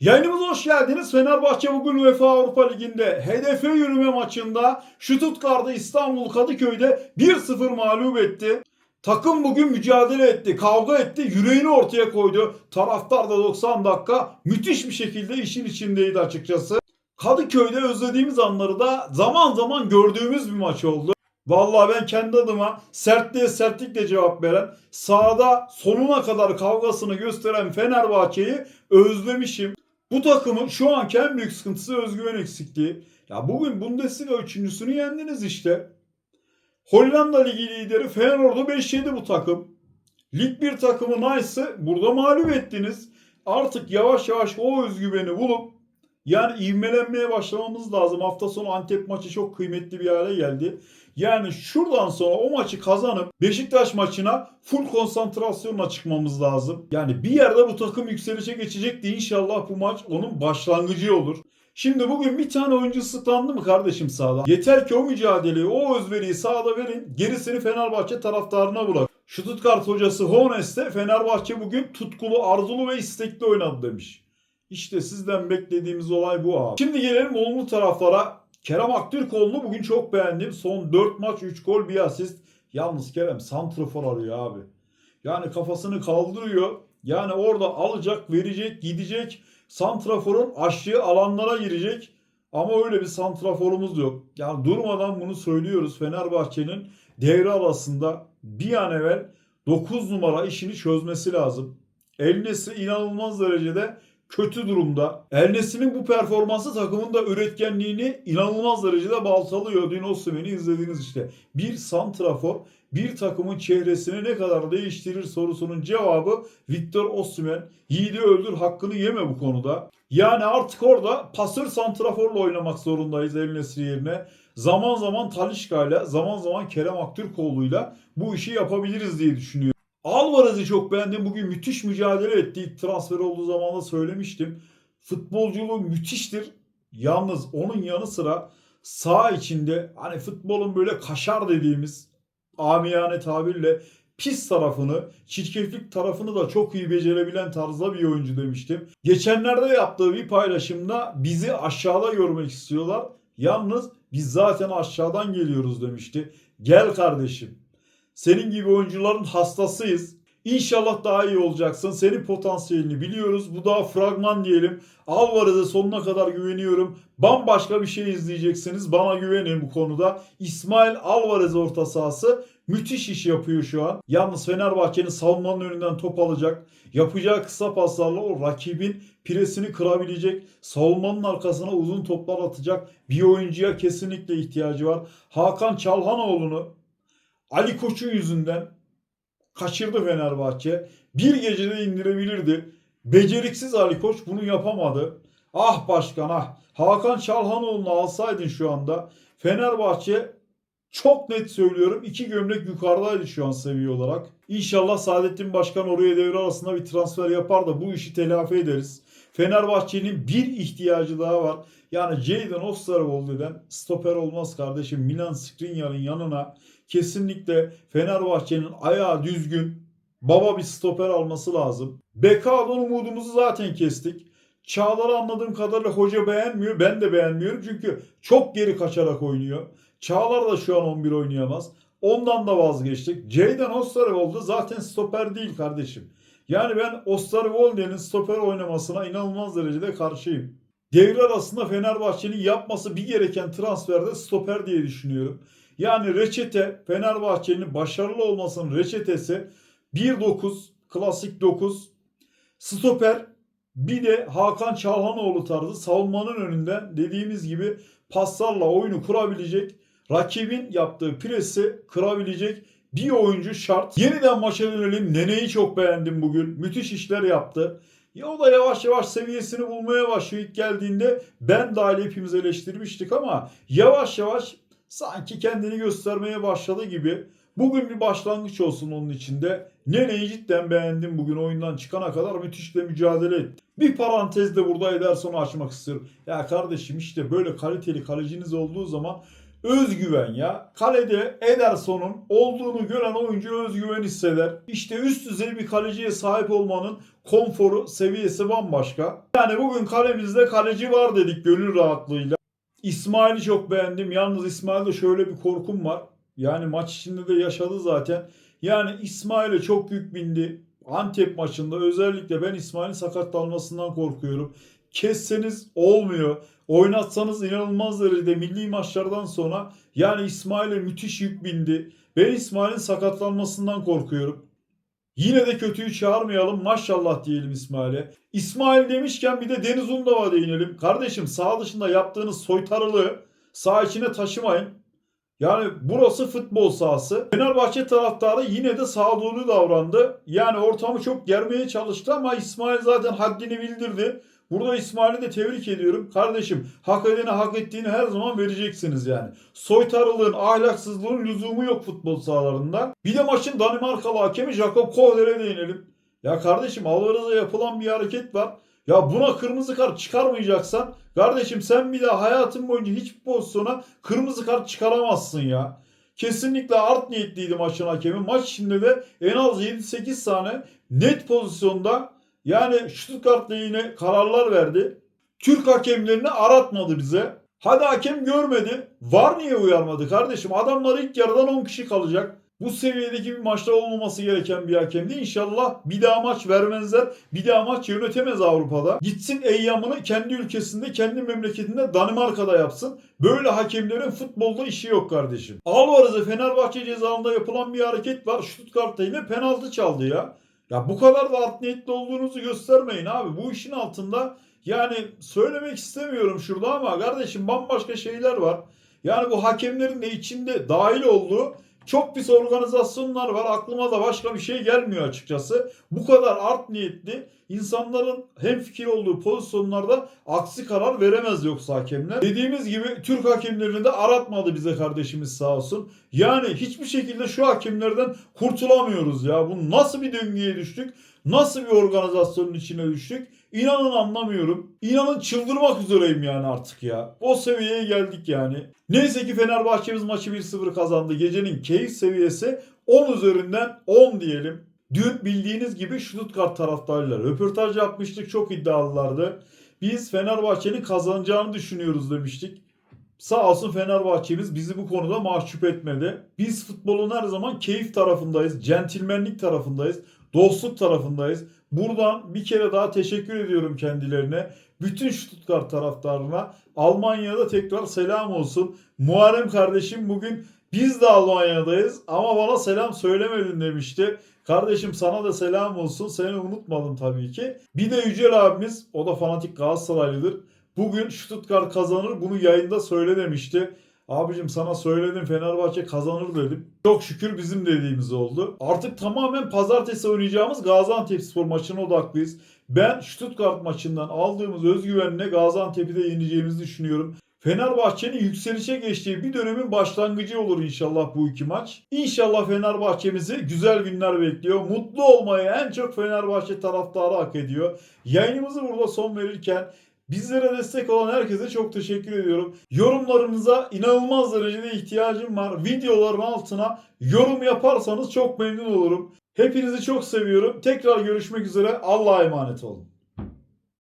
Yayınımıza hoş geldiniz. Fenerbahçe bugün UEFA Avrupa Ligi'nde hedefe yürüme maçında Stuttgart'ı İstanbul Kadıköy'de 1-0 mağlup etti. Takım bugün mücadele etti, kavga etti, yüreğini ortaya koydu. Taraftar da 90 dakika müthiş bir şekilde işin içindeydi açıkçası. Kadıköy'de özlediğimiz anları da zaman zaman gördüğümüz bir maç oldu. Vallahi ben kendi adıma sertliğe sertlikle cevap veren, sahada sonuna kadar kavgasını gösteren Fenerbahçe'yi özlemişim. Bu takımın şu anki en büyük sıkıntısı özgüven eksikliği. Ya bugün Bundesliga üçüncüsünü yendiniz işte. Hollanda Ligi lideri Feyenoord'u 5-7 bu takım. Lig 1 takımı Nice'ı burada mağlup ettiniz. Artık yavaş yavaş o özgüveni bulup yani ivmelenmeye başlamamız lazım. Hafta sonu Antep maçı çok kıymetli bir hale geldi. Yani şuradan sonra o maçı kazanıp Beşiktaş maçına full konsantrasyonla çıkmamız lazım. Yani bir yerde bu takım yükselişe geçecekti. İnşallah bu maç onun başlangıcı olur. Şimdi bugün bir tane oyuncu ıslıklandı mı kardeşim sahada? Yeter ki o mücadeleyi, o özveriyi sahada verin. Gerisini Fenerbahçe taraftarına bırak. Stuttgart hocası Hones de Fenerbahçe bugün tutkulu, arzulu ve istekli oynadı demiş. İşte sizden beklediğimiz olay bu abi. Şimdi gelelim olumlu taraflara. Kerem Aktürkoğlu'nu bugün çok beğendim. Son 4 maç 3 gol 1 asist. Yalnız Kerem santrafor arıyor abi. Yani kafasını kaldırıyor. Yani orada alacak, verecek, gidecek. Santraforun açtığı alanlara girecek. Ama öyle bir santraforumuz yok. Yani durmadan bunu söylüyoruz. Fenerbahçe'nin devre arasında bir an evvel 9 numara işini çözmesi lazım. Elnesi inanılmaz derecede kötü durumda. Elnesi'nin bu performansı takımın da üretkenliğini inanılmaz derecede baltalıyor. Dün Osimhen'i izlediniz işte. Bir santrafor bir takımın çehresini ne kadar değiştirir sorusunun cevabı Victor Osimhen. Yiğidi öldür hakkını yeme bu konuda. Yani artık orada pasör santraforla oynamak zorundayız El Nesri yerine. Zaman zaman Talişka'yla, zaman zaman Kerem Aktürkoğlu'yla bu işi yapabiliriz diye düşünüyorum. Alvarez'i çok beğendim. Bugün müthiş mücadele etti. Transfer olduğu zaman da söylemiştim. Futbolculuğu müthiştir. Yalnız onun yanı sıra sağ içinde hani futbolun böyle kaşar dediğimiz amiyane tabirle pis tarafını, çirkeflik tarafını da çok iyi becerebilen tarzda bir oyuncu demiştim. Geçenlerde yaptığı bir paylaşımda bizi aşağıda görmek istiyorlar. Yalnız biz zaten aşağıdan geliyoruz demişti. Gel kardeşim. Senin gibi oyuncuların hastasıyız. İnşallah daha iyi olacaksın. Senin potansiyelini biliyoruz. Bu daha fragman diyelim. Alvarez'e sonuna kadar güveniyorum. Bambaşka bir şey izleyeceksiniz. Bana güvenin bu konuda. İsmail Alvarez orta sahası müthiş iş yapıyor şu an. Yalnız Fenerbahçe'nin savunmanın önünden top alacak. Yapacağı kısa paslarla o rakibin piresini kırabilecek. Savunmanın arkasına uzun toplar atacak. Bir oyuncuya kesinlikle ihtiyacı var. Hakan Çalhanoğlu'nu Ali Koç'un yüzünden kaçırdı Fenerbahçe. Bir gecede indirebilirdi. Beceriksiz Ali Koç bunu yapamadı. Ah başkan ah. Hakan Çalhanoğlu'nu alsaydın şu anda Fenerbahçe çok net söylüyorum iki gömlek yukarıdaydı şu an seviye olarak. İnşallah Saadettin Başkan oraya devre arasında bir transfer yapar da bu işi telafi ederiz. Fenerbahçe'nin bir ihtiyacı daha var. Yani Jadon Osterwolde'den stoper olmaz kardeşim. Milan Skriniar'ın yanına kesinlikle Fenerbahçe'nin ayağı düzgün baba bir stoper alması lazım. Bekao'dan umudumuzu zaten kestik. Çağlar'ı anladığım kadarıyla hoca beğenmiyor. Ben de beğenmiyorum çünkü çok geri kaçarak oynuyor. Çağlar da şu an 11 oynayamaz. Ondan da vazgeçtik. Jadon Osterwolde zaten stoper değil kardeşim. Yani ben Osterwolde'nin stoper oynamasına inanılmaz derecede karşıyım. Devre arasında Fenerbahçe'nin yapması bir gereken transferde stoper diye düşünüyorum. Yani reçete Fenerbahçe'nin başarılı olmasının reçetesi 1-9 klasik 9 stoper bir de Hakan Çalhanoğlu tarzı savunmanın önünden dediğimiz gibi paslarla oyunu kurabilecek rakibin yaptığı presi kırabilecek bir oyuncu şart. Yeniden maça dönelim. Nene'yi çok beğendim bugün. Müthiş işler yaptı. Ya o da yavaş yavaş seviyesini bulmaya başlıyor. İlk geldiğinde ben dahil hepimiz eleştirmiştik ama yavaş yavaş sanki kendini göstermeye başladı gibi. Bugün bir başlangıç olsun onun içinde. Nene'yi cidden beğendim bugün oyundan çıkana kadar müthiş de mücadele etti. Bir parantez de burada Ederson'u açmak istiyorum. Ya kardeşim işte böyle kaliteli kaleciniz olduğu zaman Özgüven ya. Kalede Ederson'un olduğunu gören oyuncu özgüven hisseder. İşte üst düzey bir kaleciye sahip olmanın konforu, seviyesi bambaşka. Yani bugün kalemizde kaleci var dedik gönül rahatlığıyla. İsmail'i çok beğendim. Yalnız İsmail'de şöyle bir korkum var. Yani maç içinde de yaşadı zaten. Yani İsmail'e çok yük bindi. Antep maçında özellikle ben İsmail'in sakatlanmasından korkuyorum. Kesseniz olmuyor. Oynatsanız inanılmaz derecede milli maçlardan sonra yani İsmail'e müthiş yük bindi. Ben İsmail'in sakatlanmasından korkuyorum. Yine de kötüyü çağırmayalım. Maşallah diyelim İsmail'e. İsmail demişken bir de Deniz Undav'a değinelim. Kardeşim sağ dışında yaptığınız soytarılığı sağ içine taşımayın. Yani burası futbol sahası. Fenerbahçe taraftarı yine de sağduyulu davrandı. Yani ortamı çok germeye çalıştı ama İsmail zaten haddini bildirdi. Burada İsmail'i de tebrik ediyorum. Kardeşim hak edene hak ettiğini her zaman vereceksiniz yani. Soytarılığın, ahlaksızlığın lüzumu yok futbol sahalarında. Bir de maçın Danimarkalı hakemi Jakob Kohler'e değinelim. Ya kardeşim Alvarez'e yapılan bir hareket var. Ya buna kırmızı kart çıkarmayacaksan kardeşim sen bir daha hayatın boyunca hiçbir pozisyona kırmızı kart çıkaramazsın ya. Kesinlikle art niyetliydi maçın hakemi. Maç içinde de en az 7-8 tane net pozisyonda yani Stuttgart lehine kararlar verdi. Türk hakemlerini aratmadı bize. Hadi hakem görmedi. Var niye uyarmadı kardeşim? Adamlar ilk yarıdan 10 kişi kalacak. Bu seviyedeki bir maçta olmaması gereken bir hakemdi. İnşallah bir daha maç vermezler. Bir daha maç yönetemez Avrupa'da. Gitsin eyyamını kendi ülkesinde, kendi memleketinde Danimarka'da yapsın. Böyle hakemlerin futbolda işi yok kardeşim. Alvarez'e Fenerbahçe cezalarında yapılan bir hareket var. Stuttgart'ta yine penaltı çaldı ya. Ya bu kadar da art niyetli olduğunuzu göstermeyin abi. Bu işin altında yani söylemek istemiyorum şurada ama kardeşim bambaşka şeyler var. Yani bu hakemlerin de içinde dahil olduğu çok pis organizasyonlar var. Aklıma da başka bir şey gelmiyor açıkçası. Bu kadar art niyetli insanların hem fikir olduğu pozisyonlarda aksi karar veremez yoksa hakemler. Dediğimiz gibi Türk hakemlerini de aratmadı bize kardeşimiz sağ olsun. Yani hiçbir şekilde şu hakemlerden kurtulamıyoruz ya. Bu nasıl bir döngüye düştük? Nasıl bir organizasyonun içine düştük? İnanın anlamıyorum. İnanın çıldırmak üzereyim yani artık ya. O seviyeye geldik yani. Neyse ki Fenerbahçe'miz maçı 1-0 kazandı. Gecenin keyif seviyesi 10 üzerinden 10 diyelim. Dün bildiğiniz gibi Stuttgart taraftarıyla röportaj yapmıştık. Çok iddialılardı. Biz Fenerbahçe'nin kazanacağını düşünüyoruz demiştik. Sağ olsun Fenerbahçe'miz bizi bu konuda mahcup etmedi. Biz futbolun her zaman keyif tarafındayız, centilmenlik tarafındayız, dostluk tarafındayız. Buradan bir kere daha teşekkür ediyorum kendilerine. Bütün Stuttgart taraftarına. Almanya'da tekrar selam olsun. Muharrem kardeşim bugün biz de Almanya'dayız ama bana selam söylemedin demişti. Kardeşim sana da selam olsun. Seni unutmadım tabii ki. Bir de Yücel abimiz o da fanatik Galatasaraylıdır. Bugün Stuttgart kazanır bunu yayında söyle demişti. Abicim sana söyledim Fenerbahçe kazanır dedim. Çok şükür bizim dediğimiz oldu. Artık tamamen pazartesi oynayacağımız Gaziantepspor maçına odaklıyız. Ben Stuttgart maçından aldığımız özgüvenle Gaziantep'i de yeneceğimizi düşünüyorum. Fenerbahçe'nin yükselişe geçtiği bir dönemin başlangıcı olur inşallah bu iki maç. İnşallah Fenerbahçe'mizi güzel günler bekliyor. Mutlu olmayı en çok Fenerbahçe taraftarı hak ediyor. Yayınımızı burada son verirken Bizlere destek olan herkese çok teşekkür ediyorum. Yorumlarınıza inanılmaz derecede ihtiyacım var. Videoların altına yorum yaparsanız çok memnun olurum. Hepinizi çok seviyorum. Tekrar görüşmek üzere. Allah'a emanet olun.